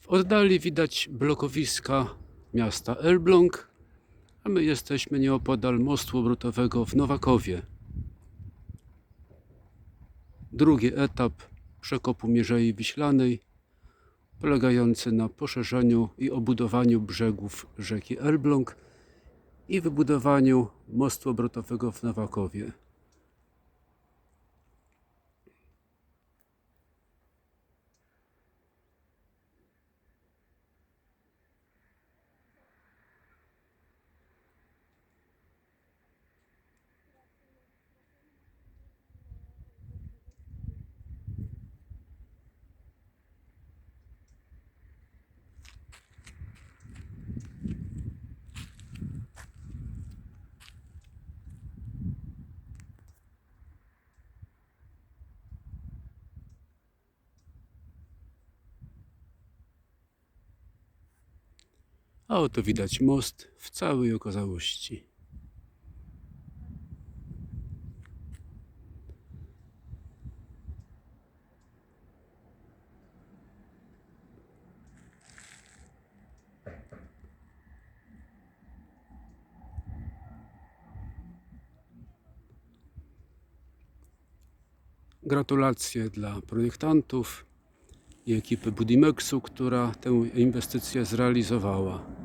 W oddali widać blokowiska miasta Elbląg, a my jesteśmy nieopodal mostu obrotowego w Nowakowie. Drugi etap przekopu Mierzei Wiślanej, polegający na poszerzeniu i obudowaniu brzegów rzeki Elbląg i wybudowaniu mostu obrotowego w Nowakowie. A oto widać most w całej okazałości. Gratulacje dla projektantów i ekipy Budimexu, która tę inwestycję zrealizowała.